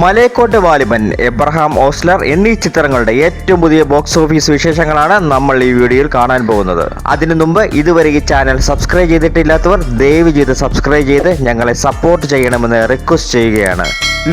മലേക്കോട്ടെ Vaaliban Abraham Ozler എന്നീ ചിത്രങ്ങളുടെ ഏറ്റവും പുതിയ ബോക്സ് ഓഫീസ് വിശേഷങ്ങളാണ് നമ്മൾ ഈ വീഡിയോയിൽ കാണാൻ പോകുന്നത്. അതിനു മുമ്പ് ഇതുവരെ ഈ ചാനൽ സബ്സ്ക്രൈബ് ചെയ്തിട്ടില്ലാത്തവർ ദയവ് ചെയ്ത് സബ്സ്ക്രൈബ് ചെയ്ത് ഞങ്ങളെ സപ്പോർട്ട് ചെയ്യണമെന്ന് റിക്വസ്റ്റ് ചെയ്യുകയാണ്.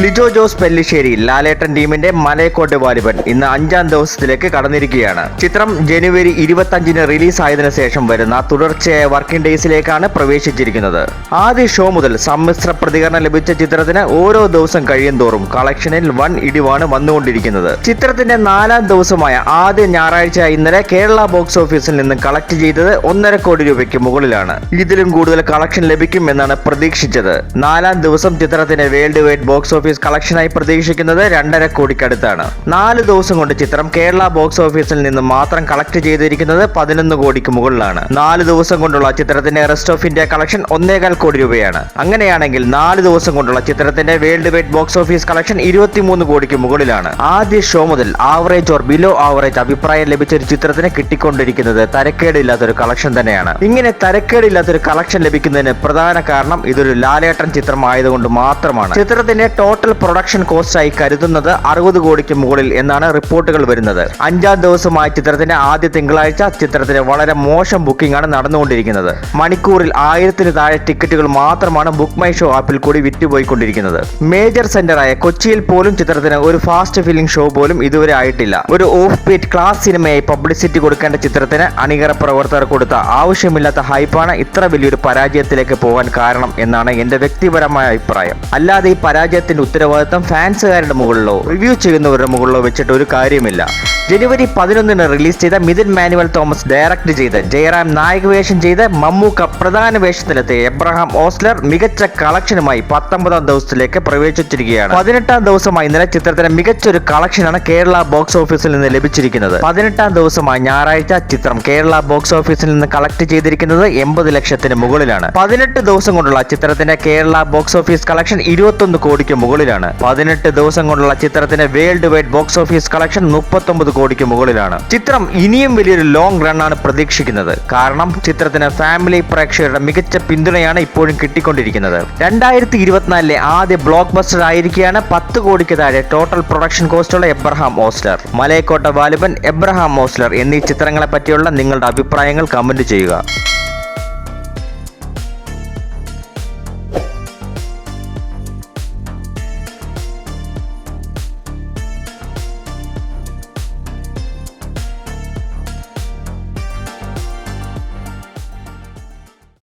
ലിജോ ജോസ് പെല്ലിശ്ശേരി ലാലേട്ടൻ ടീമിന്റെ മലയക്കോട്ട് വാലിബൻ ഇന്ന് അഞ്ചാം ദിവസത്തിലേക്ക് കടന്നിരിക്കുകയാണ്. ചിത്രം ജനുവരി ഇരുപത്തഞ്ചിന് റിലീസ് ആയതിനു ശേഷം വരുന്ന തുടർച്ചയായ വർക്കിംഗ് ഡേയ്സിലേക്കാണ് പ്രവേശിച്ചിരിക്കുന്നത്. ആദ്യ ഷോ മുതൽ സമ്മിശ്ര പ്രതികരണം ലഭിച്ച ചിത്രത്തിന് ഓരോ ദിവസം കഴിയും തോറും കളക്ഷനിൽ വൻ ഇടിവാണ് വന്നുകൊണ്ടിരിക്കുന്നത്. ചിത്രത്തിന്റെ നാലാം ദിവസമായ ആദ്യ ഞായറാഴ്ച ഇന്നലെ കേരള ബോക്സ് ഓഫീസിൽ നിന്ന് കളക്ട് ചെയ്തത് ഒന്നര കോടി രൂപയ്ക്ക് മുകളിലാണ്. ഇതിലും കൂടുതൽ കളക്ഷൻ ലഭിക്കും എന്നാണ് പ്രതീക്ഷിച്ചത്. നാലാം ദിവസം ചിത്രത്തിന്റെ വേൾഡ് വൈഡ് ബോക്സ് ഓഫീസ് കളക്ഷനായി പ്രതീക്ഷിക്കുന്നത് രണ്ടര കോടിക്കടുത്താണ്. നാല് ദിവസം കൊണ്ട് ചിത്രം കേരള ബോക്സ് ഓഫീസിൽ നിന്ന് മാത്രം കളക്ട് ചെയ്തിരിക്കുന്നത് പതിനൊന്ന് കോടിക്ക് മുകളിലാണ്. നാല് ദിവസം കൊണ്ടുള്ള ചിത്രത്തിന്റെ റെസ്റ്റ് ഓഫ് ഇന്ത്യ കളക്ഷൻ ഒന്നേകാൽ കോടി രൂപയാണ്. അങ്ങനെയാണെങ്കിൽ നാല് ദിവസം കൊണ്ടുള്ള ചിത്രത്തിന്റെ world wide box office collection ഇരുപത്തിമൂന്ന് കോടിക്ക് മുകളിലാണ്. ആദ്യ ഷോ മുതൽ ആവറേജ് ഓർ ബിലോ ആവറേജ് അഭിപ്രായം ലഭിച്ച ഒരു ചിത്രത്തിന് കിട്ടിക്കൊണ്ടിരിക്കുന്നത് തരക്കേടില്ലാത്തൊരു കളക്ഷൻ തന്നെയാണ്. ഇങ്ങനെ തരക്കേടില്ലാത്തൊരു കളക്ഷൻ ലഭിക്കുന്നതിന് പ്രധാന കാരണം ഇതൊരു ലാലേട്ടൻ ചിത്രമായതുകൊണ്ട് മാത്രമാണ്. ചിത്രത്തിന്റെ ടോട്ടൽ പ്രൊഡക്ഷൻ കോസ്റ്റ് ആയി കരുതുന്നത് അറുപത് കോടിക്ക് മുകളിൽ എന്നാണ് റിപ്പോർട്ടുകൾ വരുന്നത്. അഞ്ചാം ദിവസമായ ചിത്രത്തിന്റെ ആദ്യ തിങ്കളാഴ്ച ചിത്രത്തിന് വളരെ മോശം ബുക്കിംഗ് ആണ് നടന്നുകൊണ്ടിരിക്കുന്നത്. മണിക്കൂറിൽ ആയിരത്തിന് താഴെ ടിക്കറ്റുകൾ മാത്രമാണ് ബുക്ക് മൈ ഷോ ആപ്പിൽ കൂടി വിറ്റുപോയിക്കൊണ്ടിരിക്കുന്നത്. മേജർ സെന്ററായ കൊച്ചിയിൽ പോലും ചിത്രത്തിന് ഒരു ഫാസ്റ്റ് ഫിലിംഗ് ഷോ പോലും ഇതുവരെ ആയിട്ടില്ല. ഒരു ഓഫ് ബീറ്റ് ക്ലാസ് സിനിമയായി പബ്ലിസിറ്റി കൊടുക്കേണ്ട ചിത്രത്തിന് അണികറ പ്രവർത്തകർ കൊടുത്ത ആവശ്യമില്ലാത്ത ഹൈപ്പാണ് ഇത്ര വലിയൊരു പരാജയത്തിലേക്ക് പോകാൻ കാരണം എന്നാണ് എന്റെ വ്യക്തിപരമായ അഭിപ്രായം. അല്ലാതെ ഈ പരാജയത്തിന്റെ ഉത്തരവാദിത്തം ഫാൻസുകാരുടെ മുകളിലോ റിവ്യൂ ചെയ്യുന്നവരുടെ മുകളിലോ വെച്ചിട്ട് ഒരു കാര്യമില്ല. ജനുവരി പതിനൊന്നിന് റിലീസ് ചെയ്ത മിഥുൻ മാനുവൽ തോമസ് ഡയറക്ട് ചെയ്ത് ജയറാം നായക വേഷം ചെയ്ത് മമ്മൂക്ക പ്രധാന വേഷത്തിലെത്തിയ എബ്രഹാം ഓസ്ലർ മികച്ച കളക്ഷനുമായി പത്തൊമ്പതാം ദിവസത്തിലേക്ക് പ്രവേശിച്ചിരിക്കുകയാണ്. പതിനെട്ടാം ദിവസമായി ഇന്നലെ ചിത്രത്തിന് മികച്ചൊരു കളക്ഷനാണ് കേരള ബോക്സ് ഓഫീസിൽ നിന്ന് ലഭിച്ചിരിക്കുന്നത്. പതിനെട്ടാം ദിവസമായി ഞായറാഴ്ച ചിത്രം കേരള ബോക്സ് ഓഫീസിൽ നിന്ന് കളക്ട് ചെയ്തിരിക്കുന്നത് എൺപത് ലക്ഷത്തിന് മുകളിലാണ്. പതിനെട്ട് ദിവസം കൊണ്ടുള്ള ചിത്രത്തിന്റെ കേരള ബോക്സ് ഓഫീസ് കളക്ഷൻ ഇരുപത്തൊന്ന് കോടിക്ക് മുകളിലാണ്. പതിനെട്ട് ദിവസം കൊണ്ടുള്ള ചിത്രത്തിന്റെ world wide box office collection മുപ്പത്തൊമ്പത് കോടിക്ക് മുകളിലാണ്. ചിത്രം ഇനിയും വലിയൊരു ലോങ് റൺ ആണ് പ്രതീക്ഷിക്കുന്നത്. കാരണം ചിത്രത്തിന് ഫാമിലി പ്രേക്ഷകരുടെ മികച്ച പിന്തുണയാണ് ഇപ്പോഴും കിട്ടിക്കൊണ്ടിരിക്കുന്നത്. രണ്ടായിരത്തി ഇരുപത്തിനാലിലെ ആദ്യ ബ്ലോക്ക് ബസ്റ്റർ ആയിരിക്കുകയാണ് പത്ത് കോടിക്ക് താഴെ ടോട്ടൽ പ്രൊഡക്ഷൻ കോസ്റ്റുള്ള എബ്രഹാം ഓസ്ലർ. മലയക്കോട്ട വാലിബൻ എബ്രഹാം ഓസ്ലർ എന്നീ ചിത്രങ്ങളെ പറ്റിയുള്ള നിങ്ങളുടെ അഭിപ്രായങ്ങൾ കമന്റ് ചെയ്യുക.